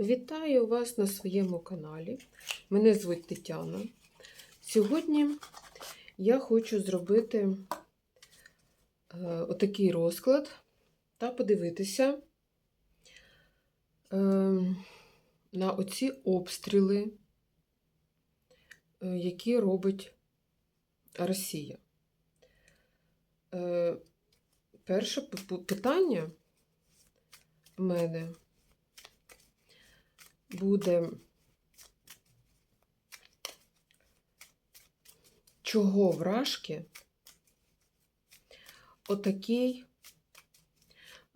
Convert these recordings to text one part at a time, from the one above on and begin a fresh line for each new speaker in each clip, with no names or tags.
Вітаю вас на своєму каналі. Мене звуть Тетяна. Сьогодні я хочу зробити е, отакий розклад та подивитися е, на оці обстріли, е, які робить Росія. Перше питання в мене буде, чого вражки отакий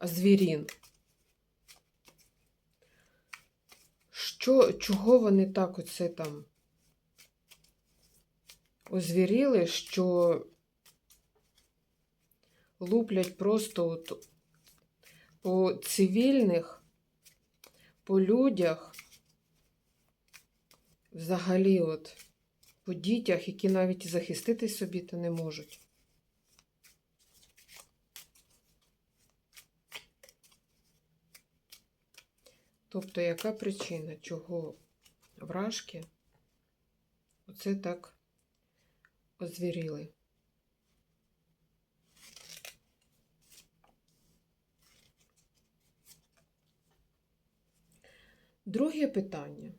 звірін. Що, чого вони так оце там озвіріли, що луплять просто от по цивільних, по людях, взагалі, от, по дітях, які навіть захистити собі то не можуть. Тобто, яка причина, чого вражки оце так озвіріли? Друге питання.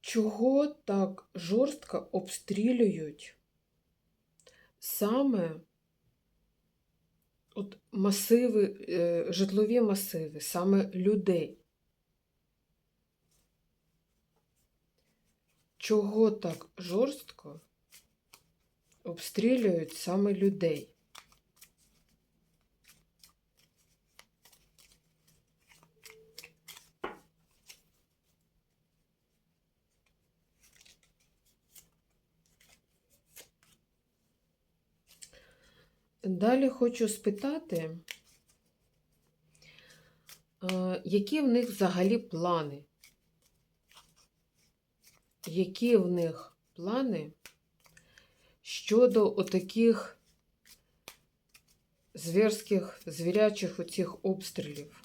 Чого так жорстко обстрілюють саме от масиви, е, житлові масиви, саме людей? Чого так жорстко обстрілюють саме людей? Далі хочу спитати, е, які в них взагалі плани? Які в них плани щодо отаких зверських, звірячих оцих обстрілів?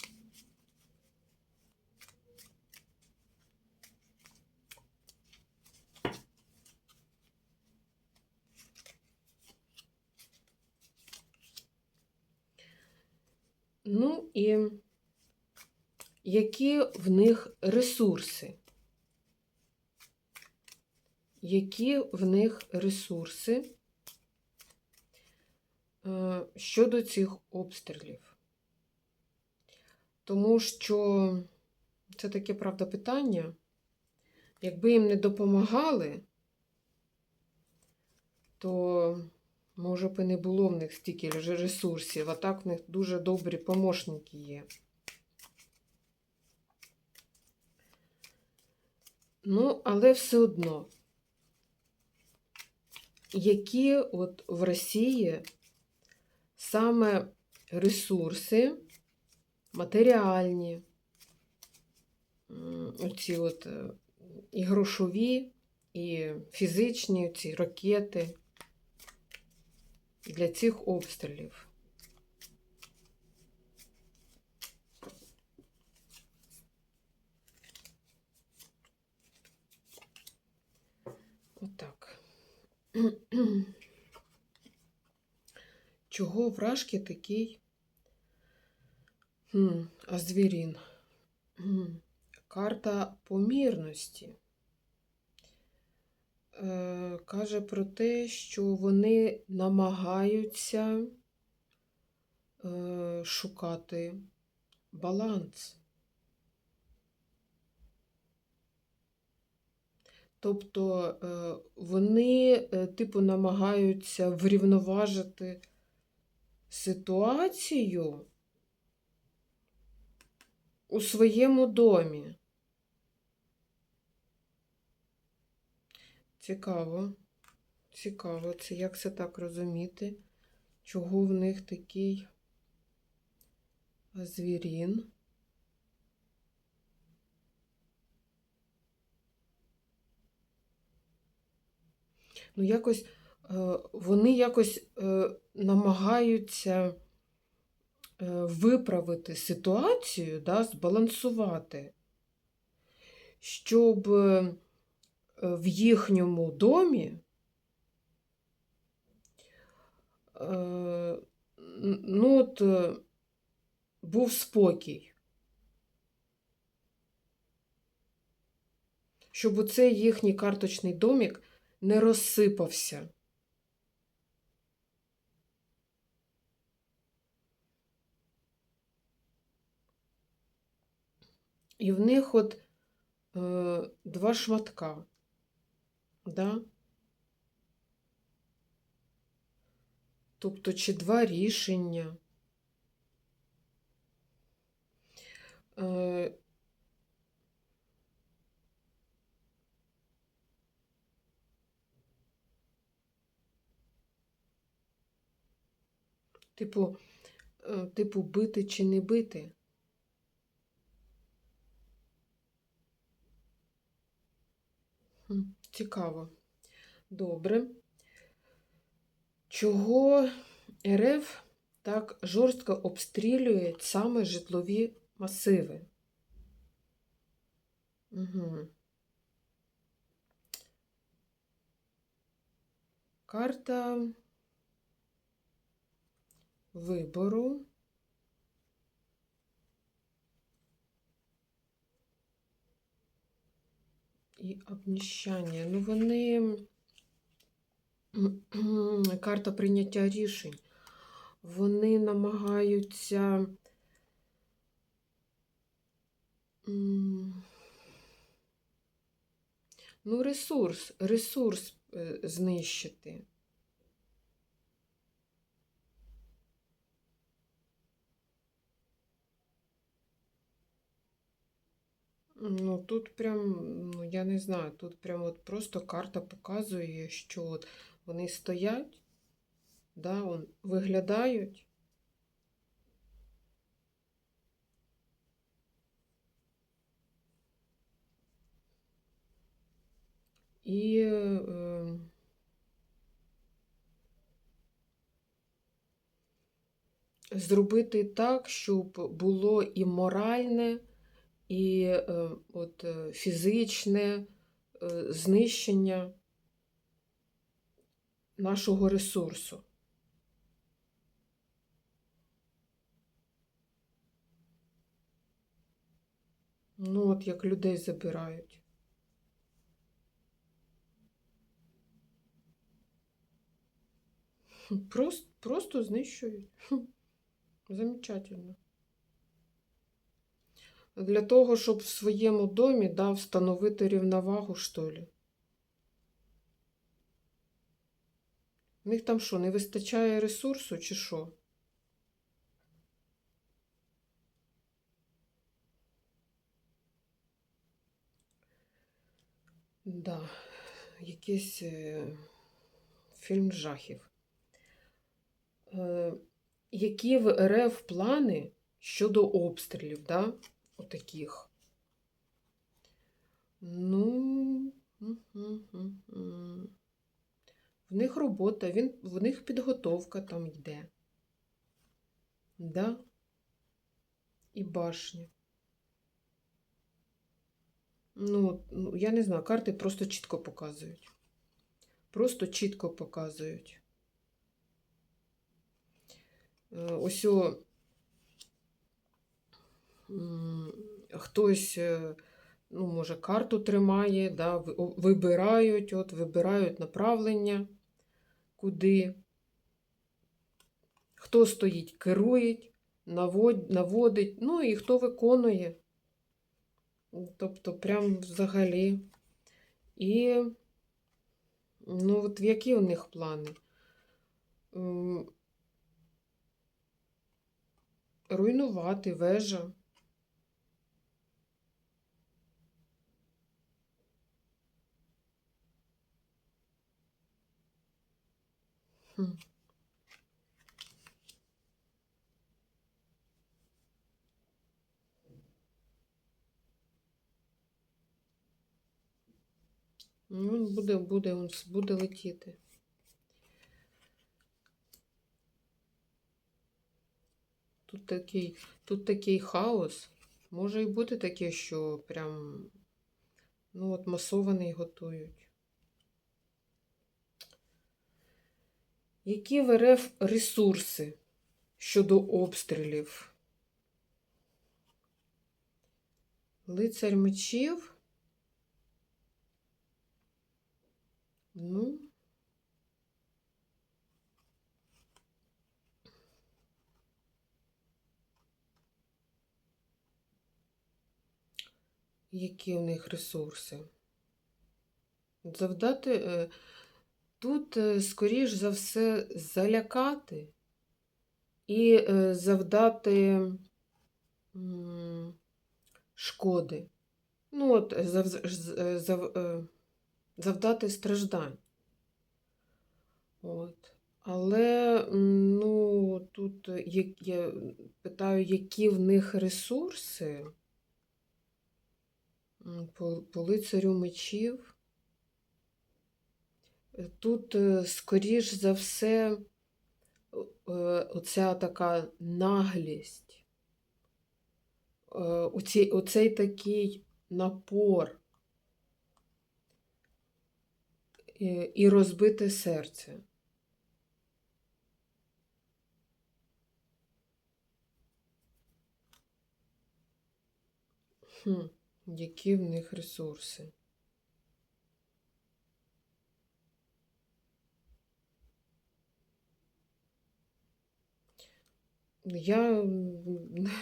Ну і які в них ресурси? Які в них ресурси е, щодо цих обстрілів? Тому що це таке правда питання. Якби їм не допомагали, то може б і не було в них стільки ресурсів, а так в них дуже добрі помощники є. Ну, але все одно, які от в Росії саме ресурси матеріальні, оці от е, і грошові, і фізичні ці ракети для цих обстрілів. Отак. Чого вражки такий? Хм, звірін? Карта помірності. Е, каже про те, що вони намагаються е, шукати баланс. Тобто е, вони, типу, намагаються врівноважити ситуацію у своєму домі. Цікаво. Цікаво, це як це так розуміти, чого в них такий звірін. Ну, якось е, вони якось е, намагаються виправити ситуацію, да, збалансувати, щоб е, в їхньому домі е, ну, от, е, був спокій. Щоб оцей їхній карточний домик не розсипався. І в них от е, два шматка. Да? Тобто, чи два рішення. Е, типу, е, типу, бити чи не бити. Хм, Цікаво. Добре. Чого РФ так жорстко обстрілює саме житлові масиви? Угу. Карта вибору. І обніщання. Ну, вони карта прийняття рішень. Вони намагаються. Ну, ресурс, ресурс е, знищити. Ну, тут прям, ну, я не знаю, тут прям от просто карта показує, що от вони стоять, да, он, виглядають. І е, зробити так, щоб було і моральне, і е, от, е, фізичне е, знищення нашого ресурсу. Ну, от як людей забирають. Просто, просто знищують. Замечательно. Для того, щоб в своєму домі да, встановити рівновагу, що ли. В них там що, не вистачає ресурсу чи що? Да, якийсь е, фільм жахів. Е, які в РФ плани щодо обстрілів, да? Отаких. Ну, в них робота, він, в них підготовка там йде. Да? І башня. Ну, ну, я не знаю, карти просто чітко показують. Просто чітко показують. Е, Ось о, хтось, е, ну, може, карту тримає, да, вибирають, от, вибирають направлення, куди. Хто стоїть, керує, навод, наводить, ну і хто виконує. Тобто, прям взагалі. І, ну, от які у них плани? Руйнувати вежа. Він буде, буде, він буде летіти. Тут такий, тут такий хаос. Може і бути таке, що прям ну, от масований готують. Які в РФ ресурси щодо обстрілів? Лицар мечів. Ну. Які в них ресурси? Завдати е, тут, е, скоріш за все, залякати і е, завдати шкоди. Ну, от, зав, зав, е, завдати страждань. От. Але ну, тут як- я питаю, які в них ресурси по, по лицарю мечів. Е, Тут, е, скоріш за все, е, оця така наглість, е, оці, оцей такий напор е, і розбите серце. Хм, які в них ресурси? Я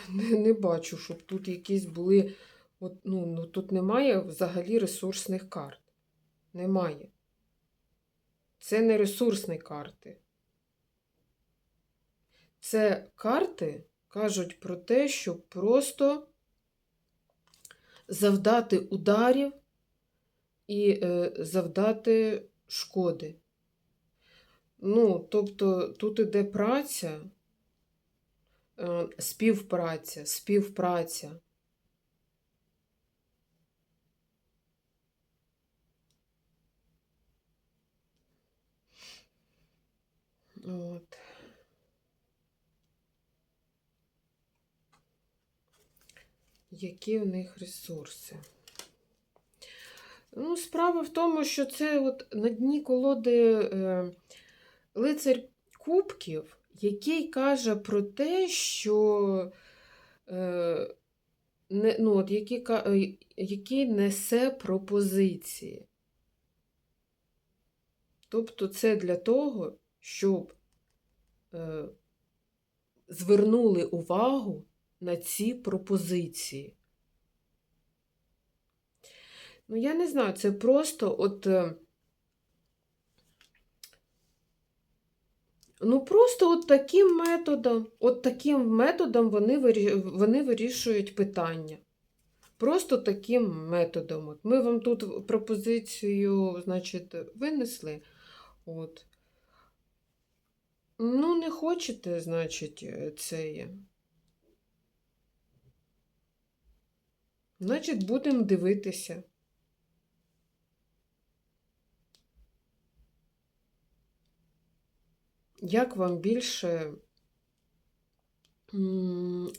не, не бачу, щоб тут якісь були. От, ну, ну, тут немає взагалі ресурсних карт. Немає. Це не ресурсні карти. Це карти кажуть про те, щоб просто завдати ударів і е, завдати шкоди. Ну, тобто тут іде праця, співпраця, співпраця. От. Які в них ресурси? Ну, справа в тому, що це от на дні колоди е, лицар кубків, який каже про те, що е, не, ну, от, який, е, який несе пропозиції. Тобто це для того, щоб е, звернули увагу на ці пропозиції. Ну, я не знаю, це просто от. Ну, просто от таким методом, от таким методом вони, вони вирішують питання. Просто таким методом. Ми вам тут пропозицію, значить, винесли. От. Ну, не хочете, значить, це є. Значить, будемо дивитися. Як вам більше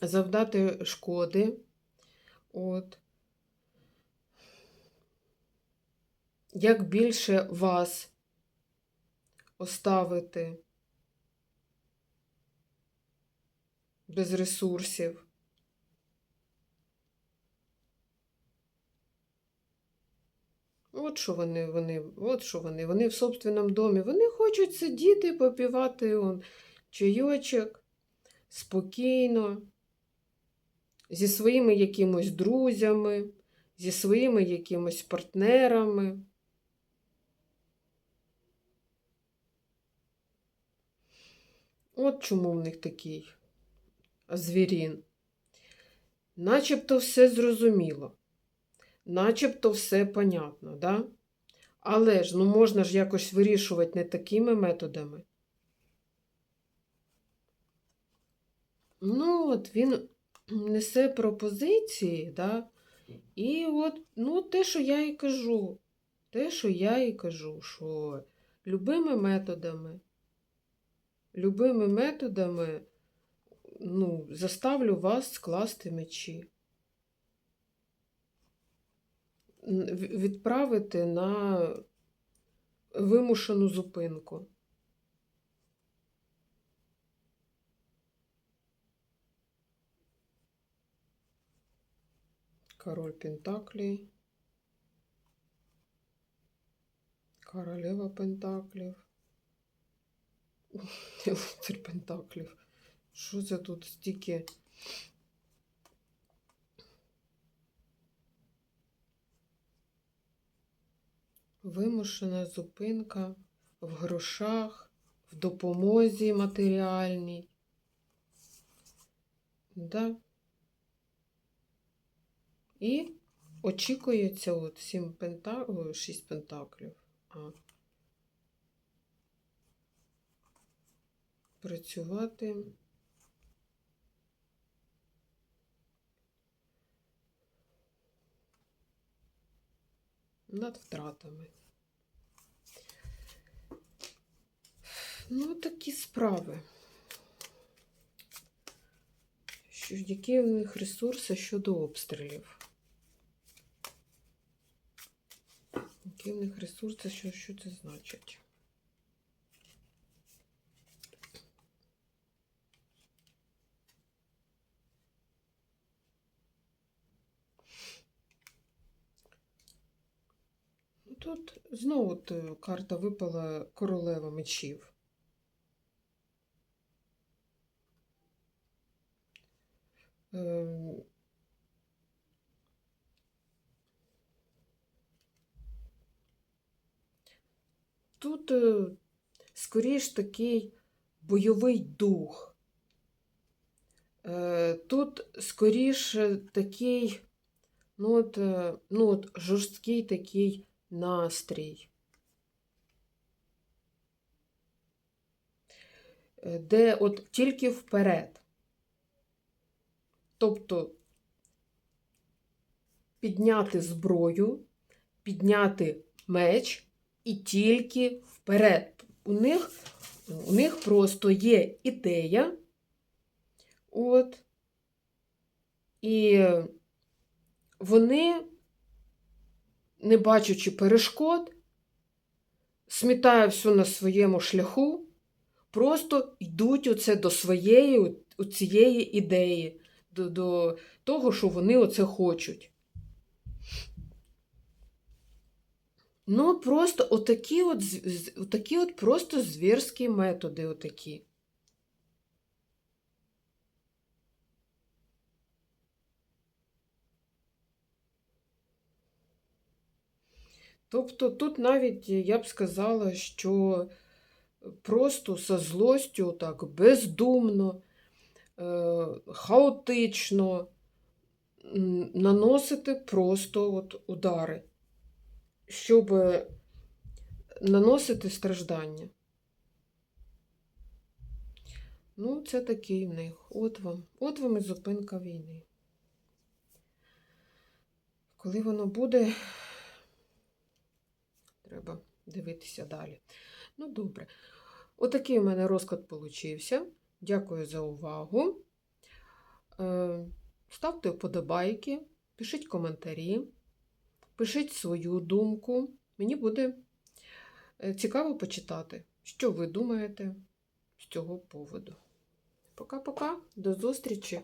завдати шкоди? От. Як більше вас оставити без ресурсів? От що вони, вони, от що вони, вони в собственному домі. Вони хочуть сидіти, попівати он, чайочок спокійно, зі своїми якимось друзями, зі своїми якимось партнерами. От чому в них такий звірін. Начебто все зрозуміло начебто все понятно, да? Але ж ну можна ж якось вирішувати не такими методами. Ну, от він несе пропозиції, да? І от, ну, те, що я і кажу, те, що я і кажу, що любими методами, любими методами ну, заставлю вас скласти мечі. Н- в- Відправити на вимушену зупинку. Король Пентаклей. Королева Пентаклів. Лицар Пентаклів. Що це тут стільки? Вимушена зупинка в грошах, в допомозі матеріальній. Да. І очікується от сім пента... Ой, шість пентаклів. А. Працювати. Над втратами. Ну, такі справи. Що, які в них ресурси щодо обстрілів? Які в них ресурси, що, що це значить? Ну, Тут знову карта випала королева мечів. Ем, Тут е, скоріш такий бойовий дух. Е, Тут скоріш такий, ну от, е, ну от жорсткий такий настрій. Е, Де от тільки вперед. Тобто підняти зброю, підняти меч і тільки вперед. У них, у них просто є ідея. От. І вони, не бачачи перешкод, смітає все на своєму шляху, просто йдуть оце до своєї цієї ідеї, до, до того, що вони оце хочуть. Ну, просто отакі от, отакі от просто звірські методи отакі. Тобто тут навіть я б сказала, що просто со злостю, так, бездумно, е, хаотично наносити просто от удари, щоб наносити страждання. Ну, це такий в них. От вам. От вам і зупинка війни. Коли воно буде, треба дивитися далі. Ну, добре. Отакий у мене розклад получився. Дякую за увагу. Е, Ставте вподобайки, пишіть коментарі, пишіть свою думку. Мені буде е, цікаво почитати, що ви думаєте з цього поводу. Пока-пока, до зустрічі!